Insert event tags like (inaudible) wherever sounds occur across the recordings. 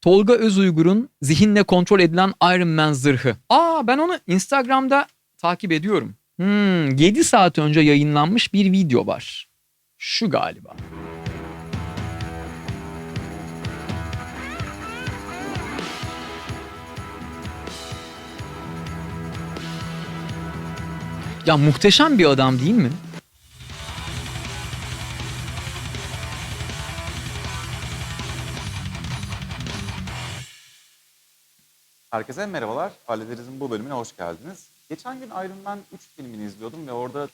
Tolga Özuygur'un zihinle kontrol edilen Iron Man zırhı. Aa ben onu Instagram'da takip ediyorum. Hmm, 7 saat önce yayınlanmış bir video var. Şu galiba. Ya muhteşem bir adam değil mi? Herkese merhabalar. Hallederiz'in bu bölümüne hoş geldiniz. Geçen gün Iron Man 3 filmini izliyordum ve orada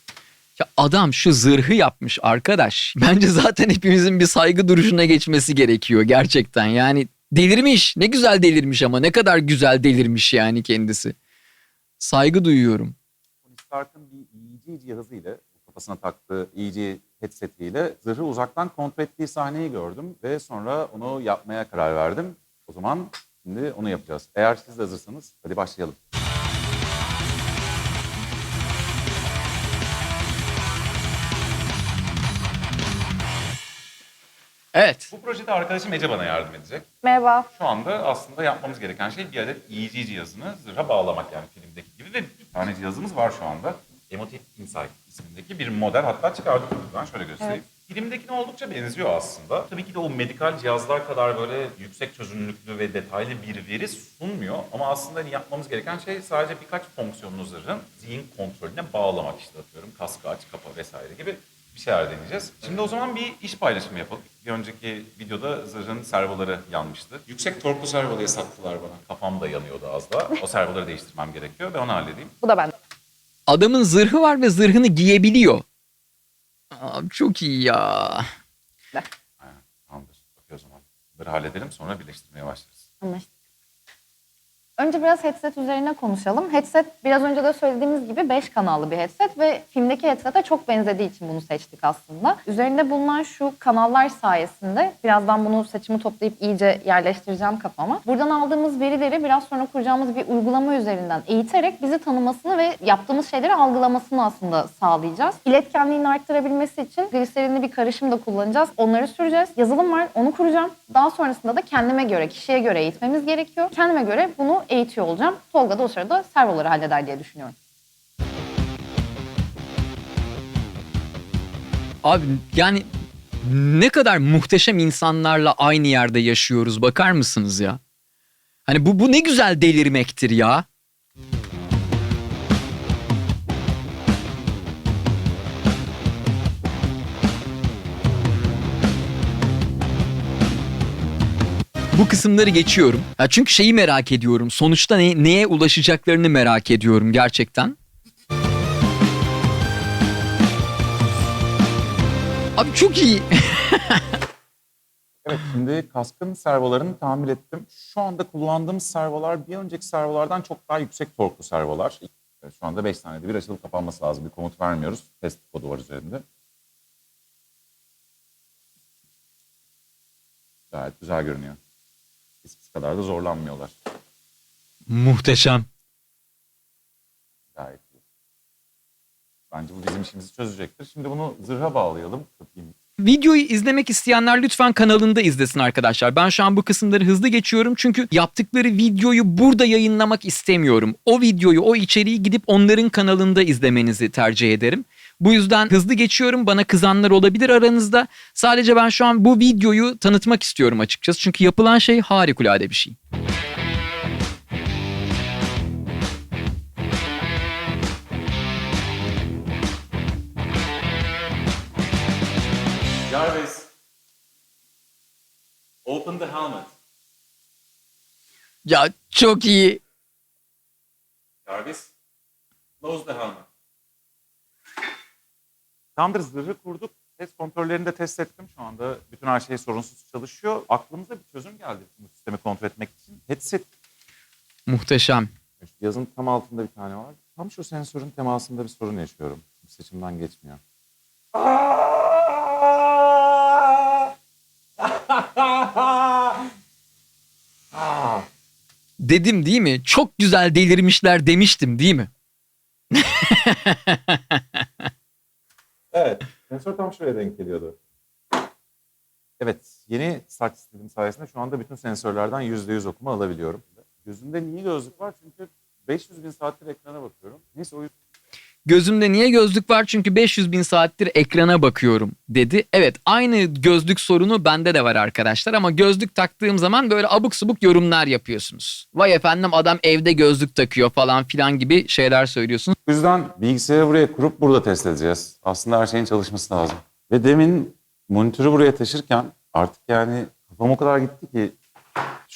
Ya adam şu zırhı yapmış arkadaş. Bence zaten hepimizin bir saygı duruşuna geçmesi gerekiyor gerçekten. Yani delirmiş. Ne güzel delirmiş ama ne kadar güzel delirmiş yani kendisi. Saygı duyuyorum. Tony Stark'ın bir EEG cihazıyla, kafasına taktığı EEG headsetiyle zırhı uzaktan kontrol ettiği sahneyi gördüm ve sonra onu yapmaya karar verdim. O zaman şimdi onu yapacağız. Eğer siz de hazırsanız hadi başlayalım. Evet. Bu projede arkadaşım Ece bana yardım edecek. Merhaba. Şu anda aslında yapmamız gereken şey bir adet EEG cihazını zırha bağlamak yani filmdeki gibi ve bir tane cihazımız var şu anda. Emotive Insight ismindeki bir model hatta çıkardık buradan şöyle göstereyim. Filmdekine oldukça benziyor aslında. Tabii ki de o medikal cihazlar kadar böyle yüksek çözünürlüklü ve detaylı bir veri sunmuyor. Ama aslında hani yapmamız gereken şey sadece birkaç fonksiyonlu zırhın zihin kontrolüne bağlamak işte atıyorum. Kaskı aç, kapa vesaire gibi bir şeyler deneyeceğiz. Şimdi o zaman bir iş paylaşımı yapalım. Bir önceki videoda zırhın servoları yanmıştı. Yüksek torklu servolayı sattılar bana. Kafam da yanıyordu az daha. O servoları değiştirmem gerekiyor. Ben onu halledeyim. Bu da ben. Adamın zırhı var ve zırhını giyebiliyor. Abi çok iyi ya. Ha, tamamdır. Okey o zaman. Bunları halledelim sonra birleştirmeye başlarız. Anlaştık. Önce biraz headset üzerine konuşalım. Headset biraz önce de söylediğimiz gibi 5 kanallı bir headset ve filmdeki headsete çok benzediği için bunu seçtik aslında. Üzerinde bulunan şu kanallar sayesinde birazdan bunu saçımı toplayıp iyice yerleştireceğim kafama. Buradan aldığımız verileri biraz sonra kuracağımız bir uygulama üzerinden eğiterek bizi tanımasını ve yaptığımız şeyleri algılamasını aslında sağlayacağız. İletkenliğini arttırabilmesi için gliserinli bir karışım da kullanacağız. Onları süreceğiz. Yazılım var, onu kuracağım. Daha sonrasında da kendime göre, kişiye göre eğitmemiz gerekiyor. Kendime göre bunu eğitiyor olacağım. Tolga da o sırada servoları halleder diye düşünüyorum. Abi yani ne kadar muhteşem insanlarla aynı yerde yaşıyoruz bakar mısınız ya? Hani bu bu ne güzel delirmektir ya. Bu kısımları geçiyorum. Ya çünkü şeyi merak ediyorum. Sonuçta ne- neye ulaşacaklarını merak ediyorum gerçekten. Abi çok iyi. (laughs) Evet şimdi kaskın servolarını tamir ettim. Şu anda kullandığım servolar bir önceki servolardan çok daha yüksek torklu servolar. Şu anda 5 saniyede bir açılıp kapanması lazım. Bir komut vermiyoruz. Test kodu var üzerinde. Gayet güzel görünüyor. Eskisi kadar da zorlanmıyorlar. Muhteşem. Gayet iyi. Bence bu bizim işimizi çözecektir. Şimdi bunu zırha bağlayalım. Videoyu izlemek isteyenler lütfen kanalında izlesin arkadaşlar. Ben şu an bu kısımları hızlı geçiyorum çünkü yaptıkları videoyu burada yayınlamak istemiyorum. O videoyu, o içeriği gidip onların kanalında izlemenizi tercih ederim. Bu yüzden hızlı geçiyorum. Bana kızanlar olabilir aranızda. Sadece ben şu an bu videoyu tanıtmak istiyorum açıkçası. Çünkü yapılan şey harikulade bir şey. Jarvis. Open the helmet. Ya çok iyi. Jarvis. Close the helmet. Tamamdır zırhı kurduk. Test kontrollerini de test ettim. Şu anda bütün her şey sorunsuz çalışıyor. Aklımıza bir çözüm geldi bu sistemi kontrol etmek için. Headset. Muhteşem. Yazın tam altında bir tane var. Tam şu sensörün temasında bir sorun yaşıyorum. Seçimden geçmiyor. (laughs) Dedim değil mi? Çok güzel delirmişler demiştim değil mi? (laughs) Evet. (laughs) Sensör tam şuraya denk geliyordu. Evet, yeni saç stilim sayesinde şu anda bütün sensörlerden %100 okuma alabiliyorum. Gözümde niye gözlük var? Çünkü 500 bin saattir ekrana bakıyorum. Neyse o yüzden Gözümde niye gözlük var? Çünkü 500 bin saattir ekrana bakıyorum dedi. Evet aynı gözlük sorunu bende de var arkadaşlar ama gözlük taktığım zaman böyle abuk subuk yorumlar yapıyorsunuz. Vay efendim adam evde gözlük takıyor falan filan gibi şeyler söylüyorsunuz. O yüzden bilgisayarı buraya kurup burada test edeceğiz. Aslında her şeyin çalışması lazım. Ve demin monitörü buraya taşırken artık yani kafam o kadar gitti ki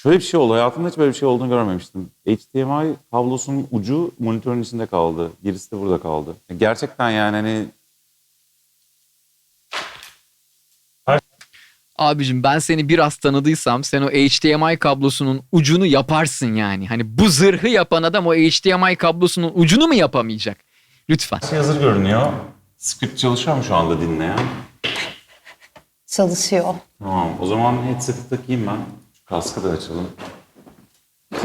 şöyle bir şey oldu. Hayatımda hiç böyle bir şey olduğunu görmemiştim. HDMI kablosunun ucu monitörün içinde kaldı. Gerisi de burada kaldı. Gerçekten yani hani Abicim ben seni biraz tanıdıysam sen o HDMI kablosunun ucunu yaparsın yani. Hani bu zırhı yapan adam o HDMI kablosunun ucunu mu yapamayacak? Lütfen. şey hazır görünüyor. Script çalışıyor mu şu anda dinleyen? Çalışıyor. Tamam o zaman headset'i takayım ben. Kaskı da açalım.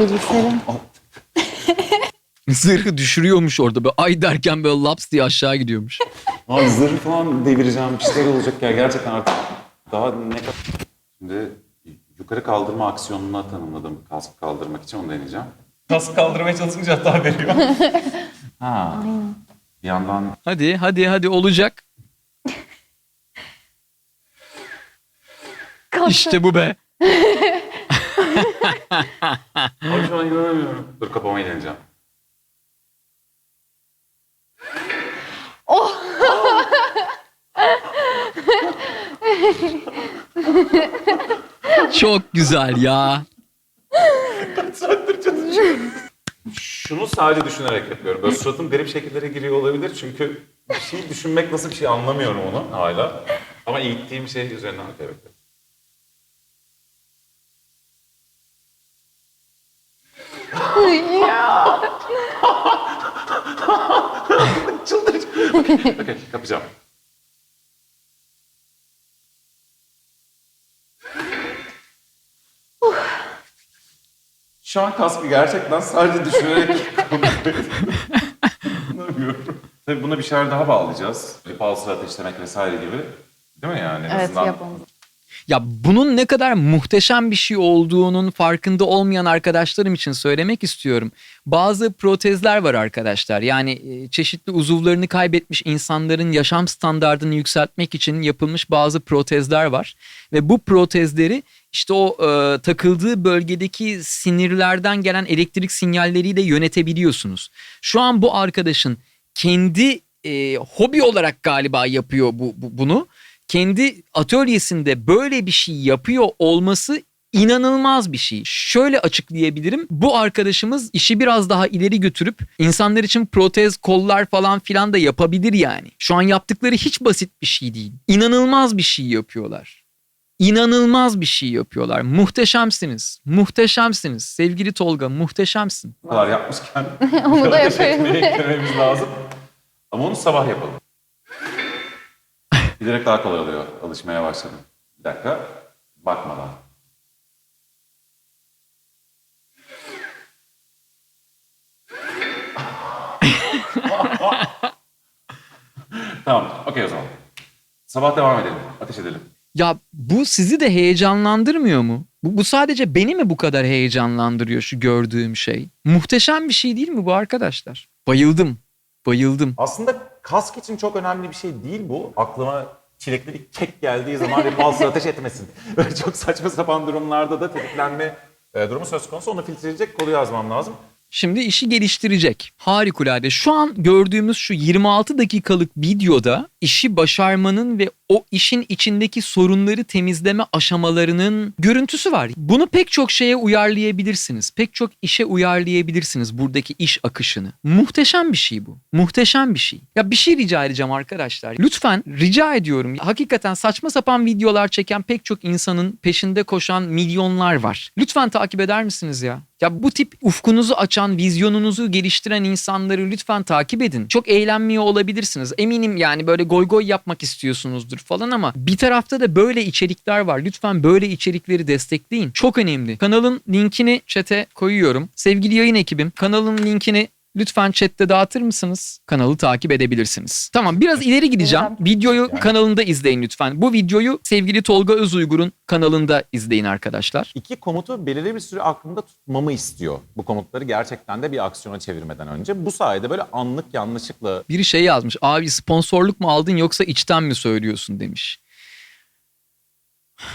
Bilgisayarın (laughs) Zırhı düşürüyormuş orada böyle ay derken böyle laps diye aşağı gidiyormuş. Abi zırh falan devireceğim bir şeyler olacak ya gerçekten artık daha ne kadar... Şimdi yukarı kaldırma aksiyonuna tanımladım kask kaldırmak için onu deneyeceğim. Kask kaldırmaya çalışınca hata veriyor. (laughs) ha. Bir yandan Hadi hadi hadi olacak. İşte bu be. (laughs) Abi şu an inanamıyorum. Dur kapamayı deneyeceğim. Çok güzel ya. Şunu sadece düşünerek yapıyorum. Böyle suratım garip şekillere giriyor olabilir çünkü bir şey düşünmek nasıl bir şey anlamıyorum onu hala. Ama eğittiğim şey üzerinden evet. Çıldıracağım. Okey, kapacağım. Şu an kaskı gerçekten sadece düşünerek. Tabii buna bir şeyler daha bağlayacağız. Bir pulsar ateşlemek vesaire gibi. Değil mi yani? En evet azından yapalım. Ya bunun ne kadar muhteşem bir şey olduğunun farkında olmayan arkadaşlarım için söylemek istiyorum. Bazı protezler var arkadaşlar. Yani e, çeşitli uzuvlarını kaybetmiş insanların yaşam standartını yükseltmek için yapılmış bazı protezler var. Ve bu protezleri işte o e, takıldığı bölgedeki sinirlerden gelen elektrik sinyalleriyle yönetebiliyorsunuz. Şu an bu arkadaşın kendi e, hobi olarak galiba yapıyor bu, bu bunu kendi atölyesinde böyle bir şey yapıyor olması inanılmaz bir şey. Şöyle açıklayabilirim. Bu arkadaşımız işi biraz daha ileri götürüp insanlar için protez, kollar falan filan da yapabilir yani. Şu an yaptıkları hiç basit bir şey değil. İnanılmaz bir şey yapıyorlar. İnanılmaz bir şey yapıyorlar. Muhteşemsiniz. Muhteşemsiniz. Sevgili Tolga muhteşemsin. yapmışken (laughs) Onu da etmeyi eklememiz lazım. Ama onu sabah yapalım. (laughs) Giderek daha kolay oluyor. Alışmaya başladım. Bir dakika. Bakmadan. (laughs) tamam. Okey o zaman. Sabah devam edelim. Ateş edelim. Ya bu sizi de heyecanlandırmıyor mu? Bu, bu sadece beni mi bu kadar heyecanlandırıyor şu gördüğüm şey? Muhteşem bir şey değil mi bu arkadaşlar? Bayıldım. Bayıldım. Aslında kask için çok önemli bir şey değil bu. Aklıma çilekli bir kek geldiği zaman bir pulsar (laughs) ateş etmesin. Böyle çok saçma sapan durumlarda da tetiklenme e, durumu söz konusu. Onu filtreleyecek kodu yazmam lazım. Şimdi işi geliştirecek. Harikulade. Şu an gördüğümüz şu 26 dakikalık videoda işi başarmanın ve o işin içindeki sorunları temizleme aşamalarının görüntüsü var. Bunu pek çok şeye uyarlayabilirsiniz. Pek çok işe uyarlayabilirsiniz buradaki iş akışını. Muhteşem bir şey bu. Muhteşem bir şey. Ya bir şey rica edeceğim arkadaşlar. Lütfen rica ediyorum. Hakikaten saçma sapan videolar çeken pek çok insanın peşinde koşan milyonlar var. Lütfen takip eder misiniz ya? Ya bu tip ufkunuzu açan, vizyonunuzu geliştiren insanları lütfen takip edin. Çok eğlenmiyor olabilirsiniz. Eminim yani böyle goy goy yapmak istiyorsunuzdur falan ama bir tarafta da böyle içerikler var. Lütfen böyle içerikleri destekleyin. Çok önemli. Kanalın linkini chat'e koyuyorum. Sevgili yayın ekibim kanalın linkini Lütfen chatte dağıtır mısınız? Kanalı takip edebilirsiniz. Tamam biraz ileri gideceğim. Videoyu kanalında izleyin lütfen. Bu videoyu sevgili Tolga Özuygur'un kanalında izleyin arkadaşlar. İki komutu belirli bir süre aklımda tutmamı istiyor. Bu komutları gerçekten de bir aksiyona çevirmeden önce. Bu sayede böyle anlık yanlışlıkla Biri şey yazmış. Abi sponsorluk mu aldın yoksa içten mi söylüyorsun demiş. (sighs)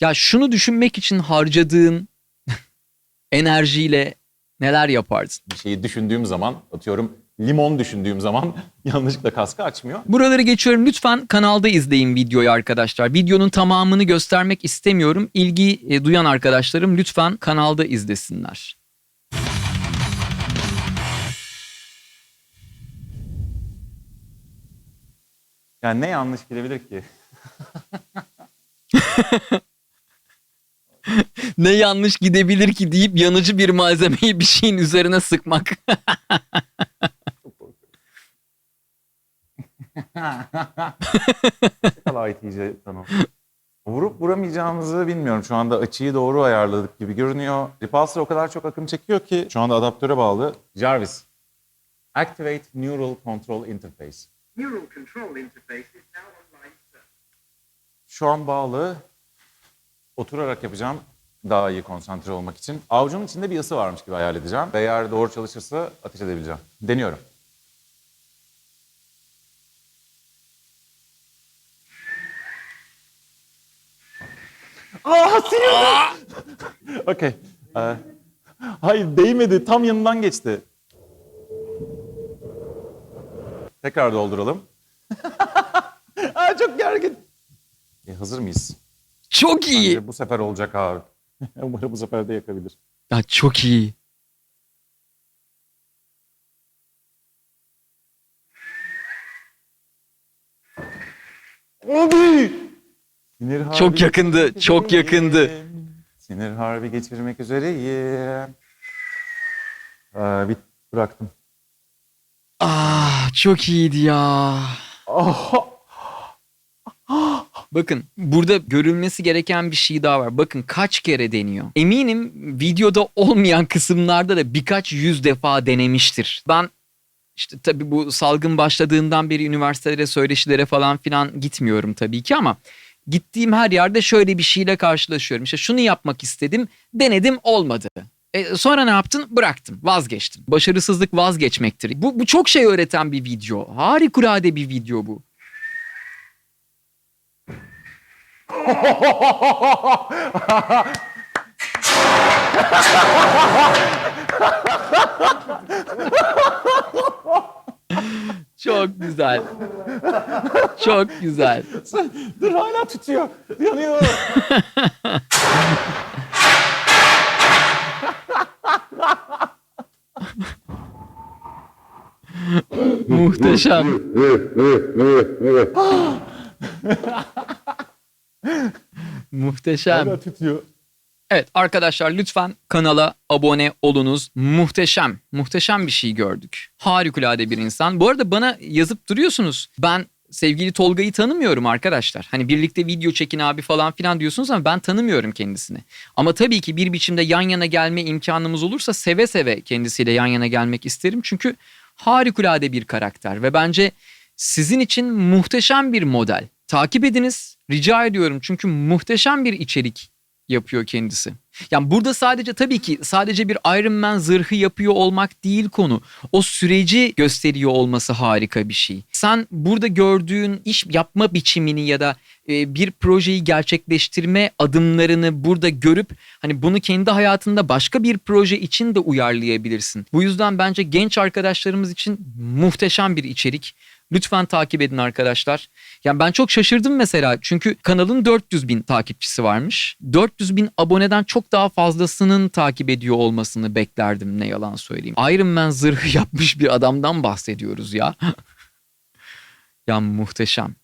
Ya şunu düşünmek için harcadığın (laughs) enerjiyle neler yapardın? bir şeyi düşündüğüm zaman atıyorum limon düşündüğüm zaman (laughs) yanlışlıkla kaskı açmıyor. Buraları geçiyorum. Lütfen kanalda izleyin videoyu arkadaşlar. Videonun tamamını göstermek istemiyorum. İlgi e, duyan arkadaşlarım lütfen kanalda izlesinler. Yani ne yanlış gelebilir ki? (laughs) Ne yanlış gidebilir ki deyip yanıcı bir malzemeyi bir şeyin üzerine sıkmak. (laughs) Kala. Vurup vuramayacağımızı bilmiyorum. Şu anda açıyı doğru ayarladık gibi görünüyor. Repulsor o kadar çok akım çekiyor ki şu anda adaptöre bağlı. Jarvis. Activate Neural Control Interface. Neural control interface is now online. sir. Şu an bağlı. Oturarak yapacağım daha iyi konsantre olmak için. Avucunun içinde bir ısı varmış gibi hayal edeceğim. Ve eğer doğru çalışırsa ateş edebileceğim. Deniyorum. Aa sinirli. Okey. Ee, hayır değmedi. Tam yanından geçti. Tekrar dolduralım. (laughs) Aa, çok gergin. E, hazır mıyız? Çok iyi. Bence bu sefer olacak abi. (laughs) Umarım bu sefer de yakabilir. Ya çok iyi. Abi! Sinir harbi Çok yakındı, çok yakındı. Sinir harbi geçirmek üzereyim. Ee, bit bıraktım. Ah çok iyiydi ya. Oh! Bakın burada görülmesi gereken bir şey daha var. Bakın kaç kere deniyor. Eminim videoda olmayan kısımlarda da birkaç yüz defa denemiştir. Ben işte tabii bu salgın başladığından beri üniversitelere, söyleşilere falan filan gitmiyorum tabii ki ama gittiğim her yerde şöyle bir şeyle karşılaşıyorum. İşte şunu yapmak istedim, denedim olmadı. E, sonra ne yaptın? Bıraktım, vazgeçtim. Başarısızlık vazgeçmektir. Bu, bu çok şey öğreten bir video. Harikulade bir video bu. Çok güzel. Çok güzel. Dur hala tutuyor. Yanıyor. Muhteşem. (laughs) (laughs) Muhteşem. hala tutuyor. Evet arkadaşlar lütfen kanala abone olunuz. Muhteşem, muhteşem bir şey gördük. Harikulade bir insan. Bu arada bana yazıp duruyorsunuz. Ben sevgili Tolga'yı tanımıyorum arkadaşlar. Hani birlikte video çekin abi falan filan diyorsunuz ama ben tanımıyorum kendisini. Ama tabii ki bir biçimde yan yana gelme imkanımız olursa seve seve kendisiyle yan yana gelmek isterim. Çünkü harikulade bir karakter ve bence sizin için muhteşem bir model. Takip ediniz rica ediyorum çünkü muhteşem bir içerik yapıyor kendisi. Yani burada sadece tabii ki sadece bir Iron Man zırhı yapıyor olmak değil konu. O süreci gösteriyor olması harika bir şey. Sen burada gördüğün iş yapma biçimini ya da e, bir projeyi gerçekleştirme adımlarını burada görüp hani bunu kendi hayatında başka bir proje için de uyarlayabilirsin. Bu yüzden bence genç arkadaşlarımız için muhteşem bir içerik. Lütfen takip edin arkadaşlar. Yani ben çok şaşırdım mesela çünkü kanalın 400 bin takipçisi varmış. 400 bin aboneden çok daha fazlasının takip ediyor olmasını beklerdim ne yalan söyleyeyim. Iron Man zırhı (laughs) yapmış bir adamdan bahsediyoruz ya. (laughs) ya muhteşem.